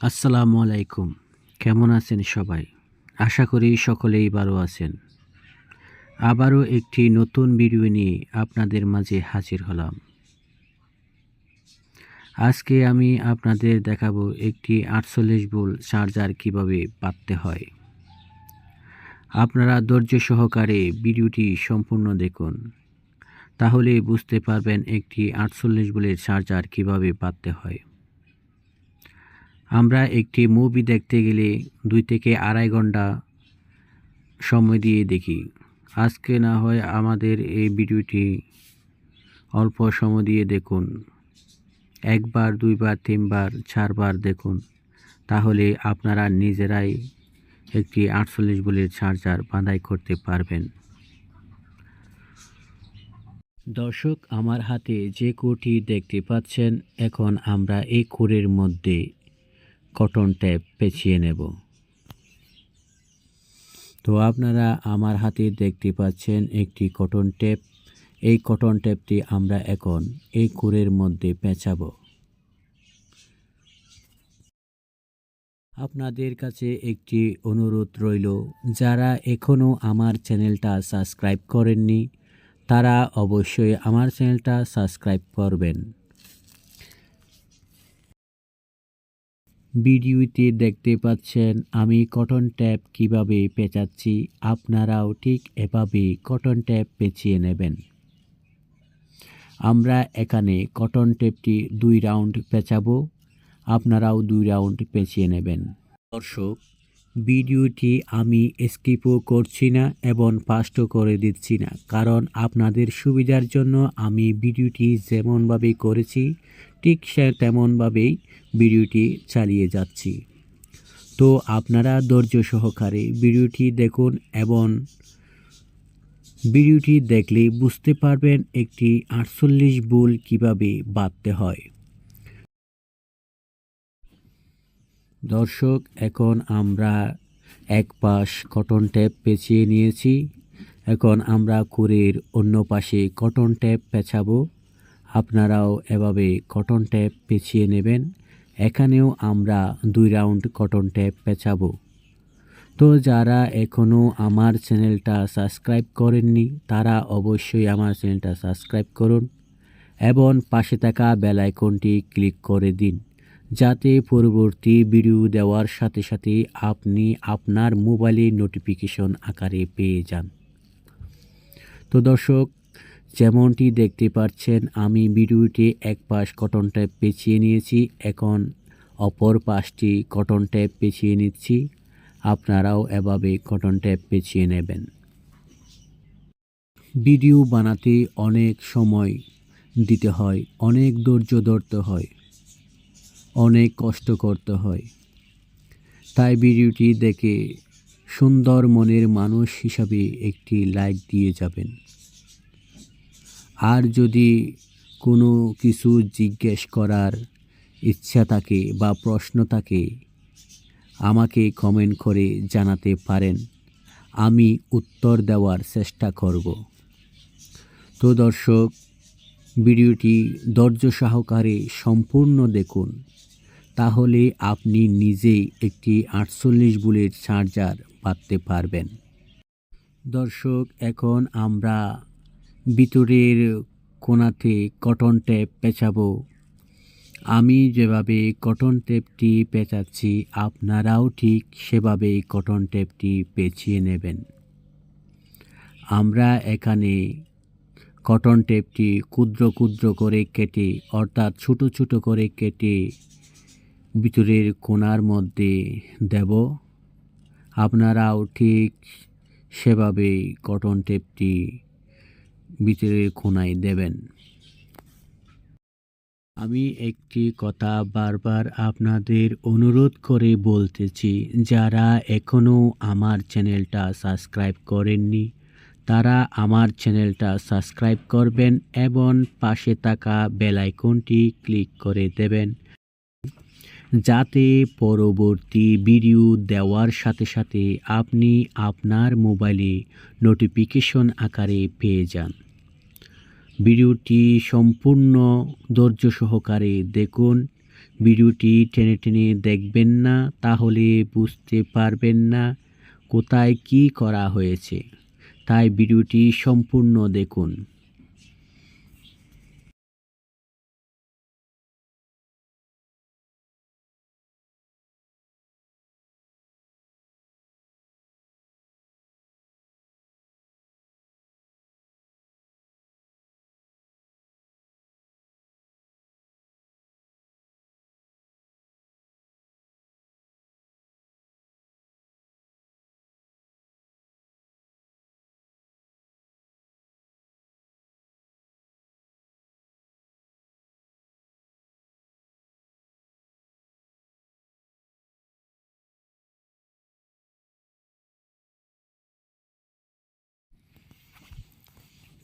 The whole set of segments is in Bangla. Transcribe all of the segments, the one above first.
আসসালামু আলাইকুম। কেমন আছেন সবাই? আশা করি সকলেই ভালো আছেন। আবারও একটি নতুন ভিডিও নিয়ে আপনাদের মাঝে হাজির হলাম। আজকে আমি আপনাদের দেখাবো একটি আটচল্লিশ বোল চার্জার কীভাবে পাততে হয়। আপনারা ধৈর্য সহকারে ভিডিওটি সম্পূর্ণ দেখুন। তাহলে বুঝতে পারবেন একটি আটচল্লিশ বোলের চার্জার কীভাবে পাততে হয়। আমরা একটি মুভি দেখতে গেলে দুই থেকে আড়াই ঘণ্টা সময় দিয়ে দেখি। আজকে না হয় আমাদের এই ভিডিওটি অল্প সময় দিয়ে দেখুন। একবার, দুইবার, তিনবার, চারবার দেখুন। তাহলে আপনারা নিজেরাই একটি আটচল্লিশ বলের চার্জার বাঁধাই করতে পারবেন। দর্শক, আমার হাতে যে কোটি দেখতে পাচ্ছেন, এখন আমরা এই কোরের মধ্যে কটন ট্যাপ পেঁচিয়ে নেব। তো আপনারা আমার হাতে দেখতে পাচ্ছেন একটি কটন ট্যাপ এই কটন ট্যাপটি আমরা এখন এই কুরের মধ্যে পেঁচাবো। আপনাদের কাছে একটি অনুরোধ রইল, যারা এখনও আমার চ্যানেলটা সাবস্ক্রাইব করেননি, তারা অবশ্যই আমার চ্যানেলটা সাবস্ক্রাইব করবেন। ভিডিওতে দেখতে পাচ্ছেন, আমি কটন ট্যাপ কীভাবে পেঁচাচ্ছি, আপনারাও ঠিক এভাবে কটন ট্যাপ পেঁচিয়ে নেবেন। আমরা এখানে কটন টেপটি দুই রাউন্ড পেঁচাবো, আপনারাও দুই রাউন্ড পেঁচিয়ে নেবেন। দর্শক, ভিডিওটি আমি স্কিপও করছি না এবং ফাস্টও করে দিচ্ছি না, কারণ আপনাদের সুবিধার জন্য আমি ভিডিওটি যেমনভাবে করেছি ঠিক সে তেমনভাবেই ভিডিওটি চালিয়ে যাচ্ছি। তো আপনারা ধৈর্য সহকারে ভিডিওটি দেখুন এবং ভিডিওটি দেখলে বুঝতে পারবেন একটি আটচল্লিশ বুল কীভাবে বাঁধতে হয়। দর্শক, এখন আমরা এক পাশ কটন ট্যাপ পেঁচিয়ে নিয়েছি। এখন আমরা কুরের অন্য পাশে কটন ট্যাপ পেঁচাবো। আপনারাও এভাবে কটন ট্যাপ পেঁচিয়ে নেবেন। এখানেও আমরা দুই রাউন্ড কটন ট্যাপ পেঁচাবো। তো যারা এখনও আমার চ্যানেলটা সাবস্ক্রাইব করেননি, তারা অবশ্যই আমার চ্যানেলটা সাবস্ক্রাইব করুন এবং পাশে থাকা বেল আইকনটি ক্লিক করে দিন, যাতে পরবর্তী ভিডিও দেওয়ার সাথে সাথে আপনি আপনার মোবাইলে নোটিফিকেশন আকারে পেয়ে যান। তো দর্শক যেমনটি দেখতে পাচ্ছেন, আমি ভিডিওটি এক পাশ কটন ট্যাপ পেঁচিয়ে নিয়েছি, এখন অপর পাশটি কটন ট্যাপ পেঁচিয়ে নিচ্ছি। আপনারাও এভাবে কটন ট্যাপ পেঁচিয়ে নেবেন। ভিডিও বানাতে অনেক সময় দিতে হয়, অনেক ধৈর্য ধরতে হয়, অনেক কষ্ট করতে হয়। তাই ভিডিওটি দেখে সুন্দর মনের মানুষ হিসাবে একটি লাইক দিয়ে যাবেন। আর যদি কোনো কিছু জিজ্ঞেস করার ইচ্ছা থাকে বা প্রশ্ন থাকে, আমাকে কমেন্ট করে জানাতে পারেন। আমি উত্তর দেওয়ার চেষ্টা করব। তো দর্শক, ভিডিওটি ধৈর্য সহকারে সম্পূর্ণ দেখুন। তাহলে আপনি নিজেই একটি আটচল্লিশ বুলেট চার্জার পাততে পারবেন। দর্শক, এখন আমরা ভিতরের কোনাতে কটন টেপ পেঁচাবো। আমি যেভাবে কটন টেপটি পেঁচাচ্ছি, আপনারাও ঠিক সেভাবে কটন টেপটি পেঁচিয়ে নেবেন। আমরা এখানে কটন টেপটি ক্ষুদ্র ক্ষুদ্র করে কেটে, অর্থাৎ ছোট ছোট করে কেটে ভিতরের কোণার মধ্যে দেব। আপনারাও ঠিক সেভাবেই কটন টেপটি ভিতরের কোনায় দেবেন। আমি একটি কথা বারবার আপনাদের অনুরোধ করে বলতেছি, যারা এখনও আমার চ্যানেলটা সাবস্ক্রাইব করেননি, তারা আমার চ্যানেলটা সাবস্ক্রাইব করবেন এবং পাশে থাকা বেল আইকনটি ক্লিক করে দেবেন। যাতে পরবর্তী ভিডিও দেওয়ার সাথে সাথে আপনি আপনার মোবাইলে নোটিফিকেশন আকারে পেয়ে যান। ভিডিওটি সম্পূর্ণ ধৈর্য সহকারে দেখুন। ভিডিওটি টেনে টেনে দেখবেন না, তাহলে বুঝতে পারবেন না কোথায় কি করা হয়েছে। তাই ভিডিওটি সম্পূর্ণ দেখুন।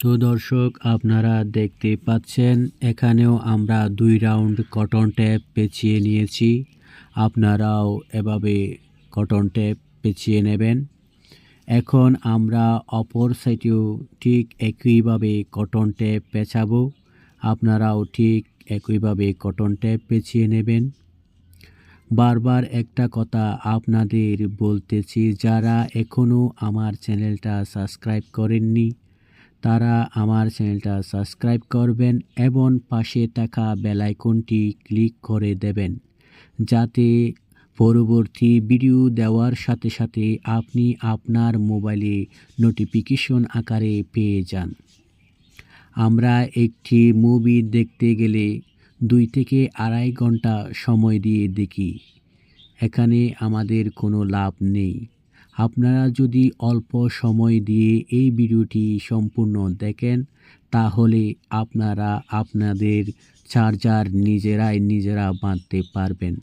তো দর্শক, আপনারা দেখতে পাচ্ছেন, এখানেও আমরা দুই রাউন্ড কটন ট্যাপ পেঁচিয়ে নিয়েছি। আপনারাও এভাবে কটন ট্যাপ পেঁচিয়ে নেবেন। এখন আমরা অপর সাইডেও ঠিক একইভাবে কটন ট্যাপ পেঁচাবো। আপনারাও ঠিক একইভাবে কটন ট্যাপ পেঁচিয়ে নেবেন। বারবার একটা কথা আপনাদের বলতেছি, যারা এখনও আমার চ্যানেলটা সাবস্ক্রাইব করেননি তারা আমার চ্যানেলটা সাবস্ক্রাইব করবেন এবং পাশে থাকা বেলাইকনটি ক্লিক করে দেবেন। যাতে পরবর্তী ভিডিও দেওয়ার সাথে সাথে আপনি আপনার মোবাইলে নোটিফিকেশন আকারে পেয়ে যান। আমরা একটি মুভি দেখতে গেলে দুই থেকে আড়াই ঘণ্টা সময় দিয়ে দেখি। এখানে আমাদের কোনো লাভ নেই। আপনারা যদি অল্প সময় দিয়ে এই ভিডিওটি সম্পূর্ণ দেখেন, তাহলে আপনারা আপনাদের চার্জার নিজেরাই নিজেরা বাঁধতে পারবেন।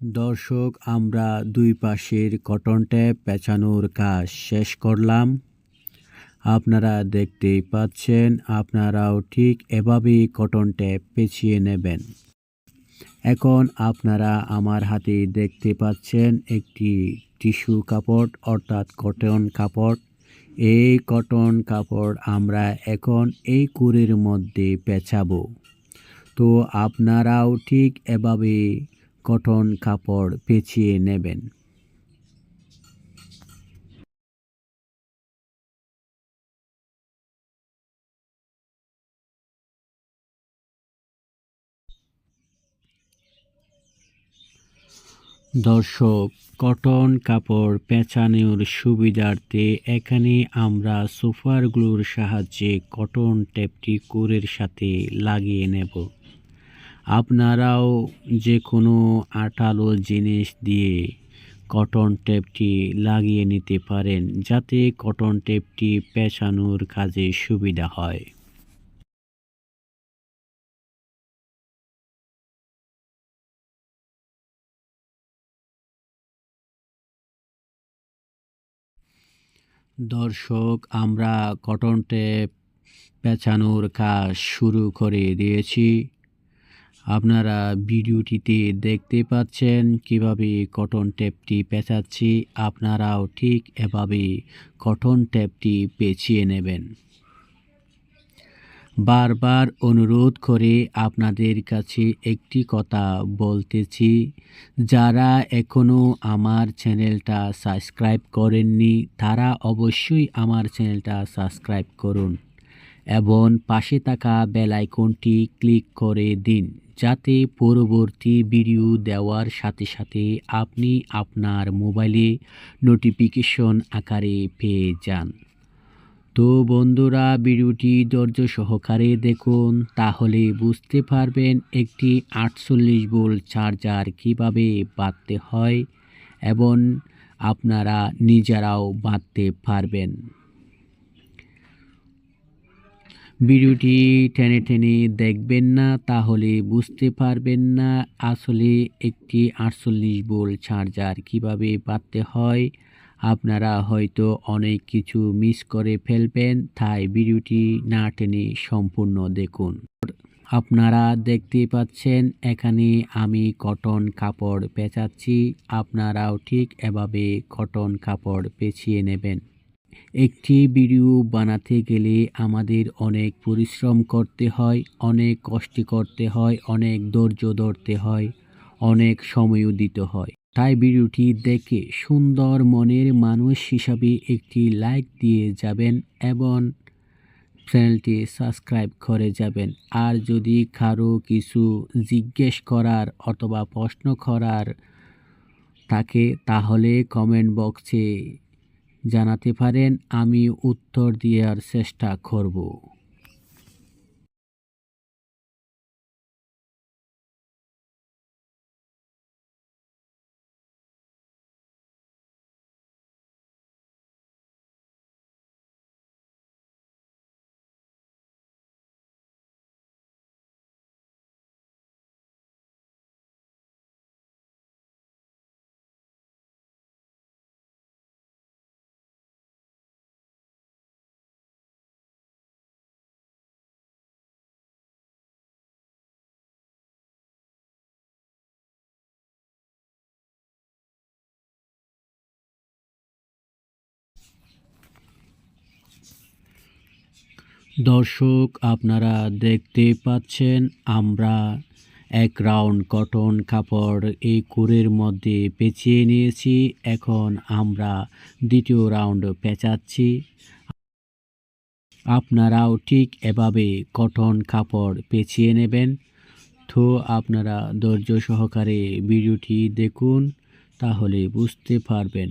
দর্শক, আমরা দুই পাশের কটন ট্যাপ পেঁচানোর কাজ শেষ করলাম। আপনারা দেখতেই পাচ্ছেন, আপনারাও ঠিক এভাবেই কটন ট্যাপ পেঁচিয়ে নেবেন। এখন আপনারা আমার হাতে দেখতে পাচ্ছেন একটি টিস্যু কাপড়, অর্থাৎ কটন কাপড়। এই কটন কাপড় আমরা এখন এই কুড়ির মধ্যে পেঁচাবো। তো আপনারাও ঠিক এভাবে কটন কাপড় পেঁচিয়ে নেবেন। দর্শক, কটন কাপড় পেঁচানোর সুবিধার্থে এখানে আমরা সুপার গ্লুর সাহায্যে কটন টেপটি কোরের সাথে লাগিয়ে নেব। আপনারাও যে কোনো আঠালো জিনিস দিয়ে কটন টেপটি লাগিয়ে নিতে পারেন, যাতে কটন টেপটি পেঁচানোর কাজে সুবিধা হয়। দর্শক, আমরা কটন টেপ পেঁচানোর কাজ শুরু করে দিয়েছি। আপনারা ভিডিওটিতে দেখতে পাচ্ছেন কীভাবে কটন টেপটি পেঁচাচ্ছি, আপনারাও ঠিক এভাবে কটন টেপটি পেঁচিয়ে নেবেন। বারবার অনুরোধ করে আপনাদের কাছে একটি কথা বলতেছি, যারা এখনও আমার চ্যানেলটা সাবস্ক্রাইব করেননি, তারা অবশ্যই আমার চ্যানেলটা সাবস্ক্রাইব করুন এবং পাশে থাকা বেল আইকনটি ক্লিক করে দিন। যাতে পরবর্তী ভিডিও দেওয়ার সাথে সাথে আপনি আপনার মোবাইলে নোটিফিকেশন আকারে পেয়ে যান। তো বন্ধুরা, ভিডিওটি ধৈর্য সহকারে দেখুন, তাহলে বুঝতে পারবেন একটি আটচল্লিশ ভোল্ট চার্জার কীভাবে বাঁধতে হয় এবং আপনারা নিজেরাও বাঁধতে পারবেন। ভিডিওটি টেনে টেনে দেখবেন না, তাহলে বুঝতে পারবেন না আসলে একটি আটচল্লিশ ভোল্ট চার্জার কীভাবে বাঁধতে হয়। আপনারা হয়তো অনেক কিছু মিস করে ফেলবেন, তাই ভিডিওটি না টেনে সম্পূর্ণ দেখুন। আপনারা দেখতে পাচ্ছেন, এখানে আমি কটন কাপড় পেঁচাচ্ছি। আপনারাও ঠিক এভাবে কটন কাপড় পেঁচিয়ে নেবেন। একটি ভিডিও বানাতে গেলে আমাদের অনেক পরিশ্রম করতে হয়, অনেক কষ্ট করতে হয়, অনেক ধৈর্য ধরতে হয়, অনেক সময়ও দিতে হয়। তাই ভিডিওটি দেখে সুন্দর মনের মানুষ হিসাবে একটি লাইক দিয়ে যাবেন এবং চ্যানেলটি সাবস্ক্রাইব করে যাবেন। আর যদি কারও কিছু জিজ্ঞেস করার অথবা প্রশ্ন করার থাকে, তাহলে কমেন্ট বক্সে জানাতে পারেন আমি উত্তর দেওয়ার চেষ্টা করব। দর্শক, আপনারা দেখতে পাচ্ছেন আমরা এক রাউন্ড কটন কাপড় এই কুরের মধ্যে পেঁচিয়ে নিয়েছি। এখন আমরা দ্বিতীয় রাউন্ড পেঁচাচ্ছি। আপনারাও ঠিক এভাবে কটন কাপড় পেঁচিয়ে নেবেন। তো আপনারা ধৈর্য সহকারে ভিডিওটি দেখুন, তাহলে বুঝতে পারবেন।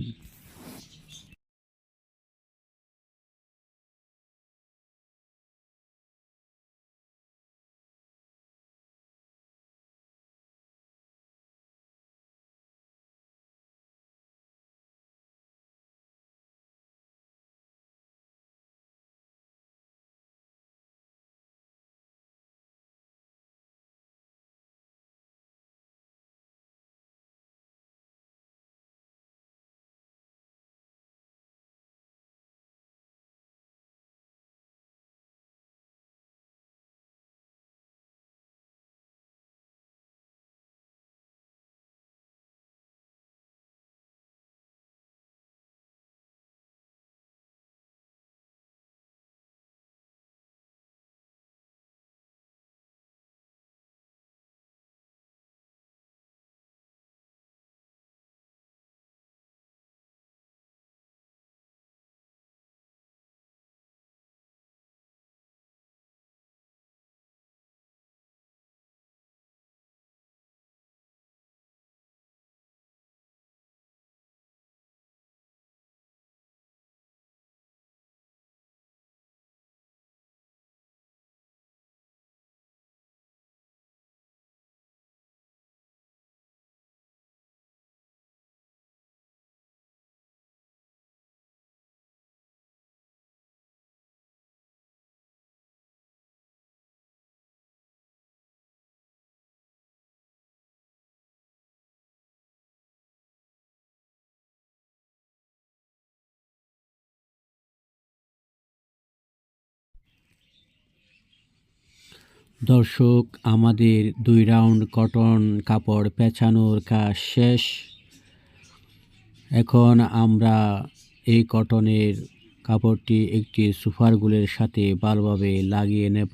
দর্শক, আমাদের দুই রাউন্ড কটন কাপড় পেঁচানোর কাজ শেষ। এখন আমরা এই কটনের কাপড়টি একটি সুপারগুলের সাথে ভালোভাবে লাগিয়ে নেব।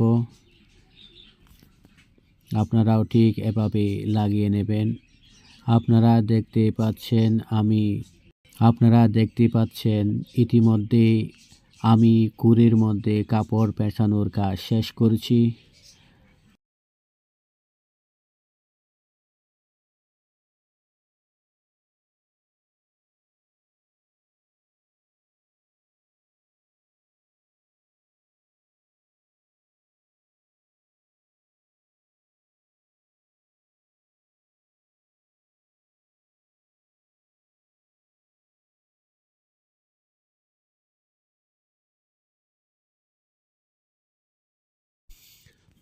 আপনারাও ঠিক এভাবে লাগিয়ে নেবেন। আপনারা দেখতে পাচ্ছেন আমি, আপনারা দেখতে পাচ্ছেন ইতিমধ্যে আমি কুড়ির মধ্যে কাপড় পেঁচানোর কাজ শেষ করেছি।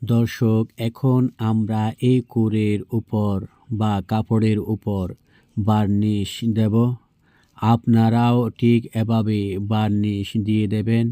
দর্শক, এখন আমরা এই কুরের উপর বা কাপড়ের উপর বার্নিশ দেব। আপনারাও ঠিক এভাবে বার্নিশ দিয়ে দেবেন।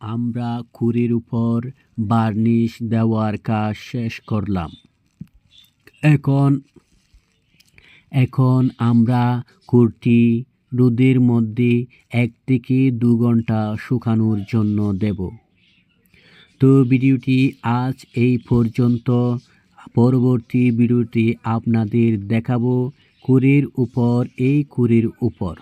আমরা কুড়ির উপর বার্নিশ দেওয়ার কাজ শেষ করলাম। এখন এখন আমরা কুরটি রোদের মধ্যে এক থেকে দু ঘণ্টা শুকানোর জন্য দেব। তো ভিডিওটি আজ এই পর্যন্ত। পরবর্তী ভিডিওটি আপনাদের দেখাবো কুড়ির উপর, এই কুড়ির উপর।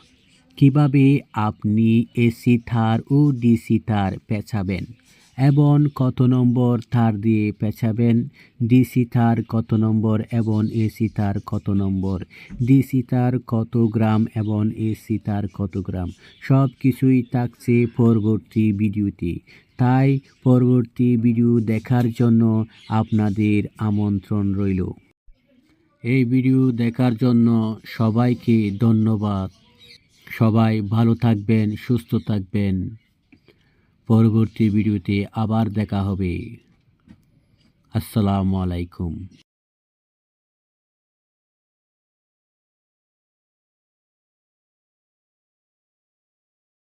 কীভাবে আপনি এসি থার ও ডিসি থার পেঁচাবেন? এবং কত নম্বর থার দিয়ে পেঁচাবেন? ডিসি থার কত নম্বর এবং এসি তার কত নম্বর? ডিসি তার কত গ্রাম এবং এসি তার কত গ্রাম? সব কিছুই থাকছে পরবর্তী ভিডিওতে। তাই পরবর্তী ভিডিও দেখার জন্য আপনাদের আমন্ত্রণ রইল। এই ভিডিও দেখার জন্য সবাইকে ধন্যবাদ। সবাই ভালো থাকবেন সুস্থ থাকবেন। পরবর্তী ভিডিওতে আবার দেখা হবে। আসসালামু আলাইকুম।